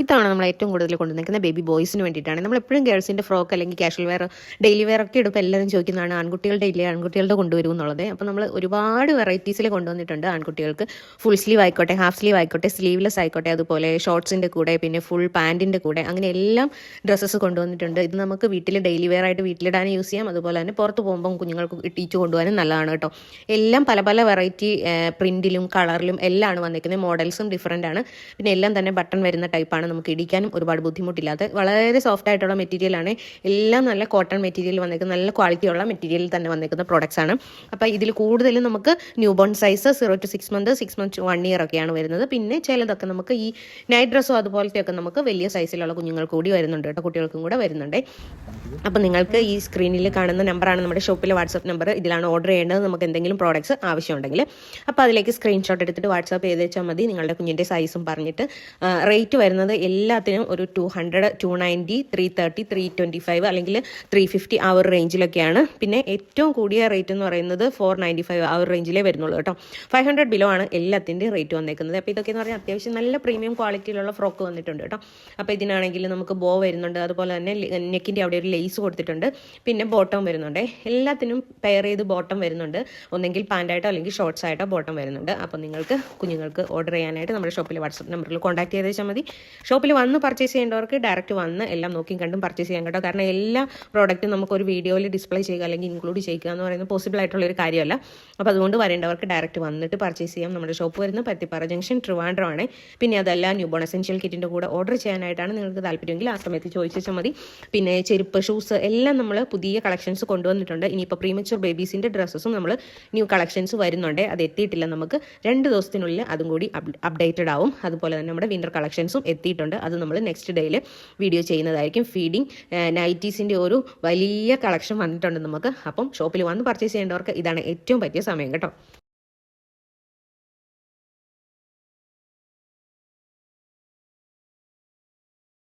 ഇത്തവണ നമ്മൾ ഏറ്റവും കൂടുതൽ കൊണ്ടുവന്നിരിക്കുന്ന ബേബി ബോയ്സിന് വേണ്ടിയിട്ടാണ്. നമ്മൾ എപ്പോഴും ഗേൾസിന്റെ ഫ്രോക്ക് അല്ലെങ്കിൽ കാഷ്വൽ വെയർ ഡെയിലി വെയർ ഒക്കെ എടുപ്പ് എല്ലാവരും ചോദിക്കുന്നതാണ് ആൺകുട്ടികളുടെ ഇല്ലേ? ആൺകുട്ടികളുടെ കൊണ്ടുവരും എന്നുള്ളത്. അപ്പോൾ നമ്മൾ ഒരുപാട് വെറൈറ്റീസിൽ കൊണ്ടുവന്നിട്ടുണ്ട് ആൺകുട്ടികൾക്ക്. ഫുൾ സ്ലീവ് ആയിക്കോട്ടെ ഹാഫ് സ്ലീവ് ആയിക്കോട്ടെ സ്ലീവ്ലെസ് ആയിക്കോട്ടെ അതുപോലെ ഷോർട്സിന്റെ കൂടെ പിന്നെ ഫുൾ പാന്റിന്റെ കൂടെ അങ്ങനെ എല്ലാം ഡ്രസ്സസ് കൊണ്ടുവന്നിട്ടുണ്ട്. ഇത് നമുക്ക് വീട്ടിൽ ഡെയിലി വെയർ ആയിട്ട് വീട്ടിലിടാൻ യൂസ് ചെയ്യാം. അതുപോലെ തന്നെ പുറത്ത് പോകുമ്പം കുഞ്ഞുങ്ങൾക്ക് ഇട്ടിച്ച് കൊണ്ടുപോകാനും നല്ലതാണ് കേട്ടോ. എല്ലാം പല പല വെറൈറ്റി പ്രിന്റിലും കളറിലും എല്ലാമാണ് വന്നിരിക്കുന്നത്. മോഡൽസും ഡിഫറെന്റ് ആണ്. പിന്നെ എല്ലാം തന്നെ ബട്ടൺ വരുന്ന ടൈപ്പാണ് നമുക്ക് ഇടിക്കാനും ഒരുപാട് ബുദ്ധിമുട്ടില്ലാത്ത വളരെ സോഫ്റ്റ് ആയിട്ടുള്ള മെറ്റീരിയൽ ആണ്. എല്ലാം നല്ല കോട്ടൺ മെറ്റീരിയൽ വന്നിരിക്കുന്ന നല്ല ക്വാളിറ്റി ഉള്ള മെറ്റീരിയൽ തന്നെ വന്നിരിക്കുന്ന പ്രോഡക്റ്റ്സ് ആണ്. അപ്പോൾ ഇതിൽ കൂടുതലും നമുക്ക് new born size zero to six month six month one year ഒക്കെയാണ് വരുന്നത്. പിന്നെ ചിലതൊക്കെ നമുക്ക് ഈ നൈറ്റ് ഡ്രസ്സോ അതുപോലത്തെയൊക്കെ നമുക്ക് വലിയ സൈസിലുള്ള കുഞ്ഞുങ്ങൾ കൂടി വരുന്നുണ്ട് കേട്ടോ കുട്ടികൾക്കും കൂടെ വരുന്നുണ്ട്. അപ്പോൾ നിങ്ങൾക്ക് ഈ സ്ക്രീനിൽ കാണുന്ന നമ്പറാണ് നമ്മുടെ ഷോപ്പിലെ വാട്സപ്പ് നമ്പർ ഇതിലാണ് ഓർഡർ ചെയ്യേണ്ടത്. നമുക്ക് എന്തെങ്കിലും പ്രോഡക്റ്റ്സ് ആവശ്യമുണ്ടെങ്കിൽ അപ്പോൾ അതിലേക്ക് സ്ക്രീൻഷോട്ട് എടുത്തിട്ട് വാട്സാപ്പ് ചെയ്ത് വെച്ചാൽ മതി. നിങ്ങളുടെ കുഞ്ഞിന്റെ സൈസും പറഞ്ഞിട്ട് റേറ്റ് വരുന്നത് എല്ലാത്തിനും ഒരു two hundred two ninety three thirty three twenty five അല്ലെങ്കിൽ ത്രീ ഫിഫ്റ്റി ഒരു റേഞ്ചിലൊക്കെയാണ് പിന്നെ ഏറ്റവും കൂടിയ റേറ്റ് എന്ന് പറയുന്നത് ഫോർ നയന്റി ഫൈവ് ഒരു റേഞ്ചിലേ വരുന്നുള്ളൂ കേട്ടോ. ഫൈവ് ഹൺഡ്രഡ് ബിലോ ആണ് എല്ലാത്തിന്റെയും റേറ്റ് വന്നേക്കുന്നത്. അപ്പോൾ ഇതൊക്കെ എന്ന് പറഞ്ഞാൽ അത്യാവശ്യം നല്ല പ്രീമിയം ക്വാളിറ്റിയിലുള്ള ഫ്രോക്ക് വന്നിട്ടുണ്ട് കേട്ടോ. അപ്പോൾ ഇതിനാണെങ്കിൽ നമുക്ക് ബോ വരുന്നുണ്ട്. അതുപോലെ തന്നെ നെക്കിന്റെ അവിടെ ഒരു ലേസ് കൊടുത്തിട്ടുണ്ട്. പിന്നെ ബോട്ടം വരുന്നുണ്ട്. എല്ലാത്തിനും പെയർ ചെയ്ത് ബോട്ടം വരുന്നുണ്ട്. ഒന്നെങ്കിൽ പാന്റായിട്ടോ അല്ലെങ്കിൽ ഷോർട്സ് ആയിട്ടോ ബോട്ടം വരുന്നുണ്ട്. അപ്പോൾ നിങ്ങൾക്ക് കുഞ്ഞുങ്ങൾക്ക് ഓർഡർ ചെയ്യാനായിട്ട് നമ്മുടെ ഷോപ്പിലെ വാട്സപ്പ് നമ്പറിൽ കോൺടാക്ട് ചെയ്താൽ മതി. ഷോപ്പിൽ വന്ന് പർച്ചേസ് ചെയ്യേണ്ടവർക്ക് ഡയറക്റ്റ് വന്ന് എല്ലാം നോക്കിയും കണ്ടും പർച്ചേസ് ചെയ്യാൻ കേട്ടോ. കാരണം എല്ലാ പ്രോഡക്റ്റും നമുക്കൊരു വീഡിയോയിൽ ഡിസ്പ്ലേ ചെയ്യുക അല്ലെങ്കിൽ ഇൻക്ലൂഡ് ചെയ്യുക എന്ന് പറയുന്നത് പോസിബിൾ ആയിട്ടുള്ള ഒരു കാര്യമല്ല. അപ്പോൾ അതുകൊണ്ട് വരേണ്ടവർക്ക് ഡയറക്റ്റ് വന്നിട്ട് പർച്ചേസ് ചെയ്യാം. നമ്മുടെ ഷോപ്പ് വരുന്നത് പത്തിപ്പാറ ജംഗ്ഷൻ ട്രിവാൻഡ്രോ ആണ്. പിന്നെ അതല്ല ന്യൂ ബോൺ എസെൻഷ്യൽ കിറ്റിന്റെ കൂടെ ഓർഡർ ചെയ്യാനായിട്ടാണ് നിങ്ങൾക്ക് താല്പര്യമെങ്കിൽ ആ സമയത്ത് ചോദിച്ചാൽ മതി. പിന്നെ ചെരുപ്പ് ഷൂസ് എല്ലാം നമ്മൾ പുതിയ കളക്ഷൻസ് കൊണ്ടുവന്നിട്ടുണ്ട്. ഇനിയിപ്പോൾ പ്രീമച്ചുർ ബേബീസിന്റെ ഡ്രസ്സസും നമ്മൾ ന്യൂ കളക്ഷൻസ് വരുന്നുണ്ട്. അത് എത്തിയിട്ടില്ല നമുക്ക്. രണ്ട് ദിവസത്തിനുള്ളിൽ അതും കൂടി അപ്ഡേറ്റഡ് ആവും. അതുപോലെ തന്നെ നമ്മുടെ വിന്റർ കളക്ഷൻസും എത്തിയിട്ടുണ്ട് അത് നമ്മൾ നെക്സ്റ്റ് ഡേയിൽ വീഡിയോ ചെയ്യുന്നതായിരിക്കും ഫീഡിങ് നൈറ്റീസിന്റെ ഒരു വലിയ കളക്ഷൻ വന്നിട്ടുണ്ട് നമുക്ക്. അപ്പം ഷോപ്പിൽ വന്ന് പർച്ചേസ് ചെയ്യേണ്ടവർക്ക് ഇതാണ് ഏറ്റവും പറ്റിയ സമയം കേട്ടോ.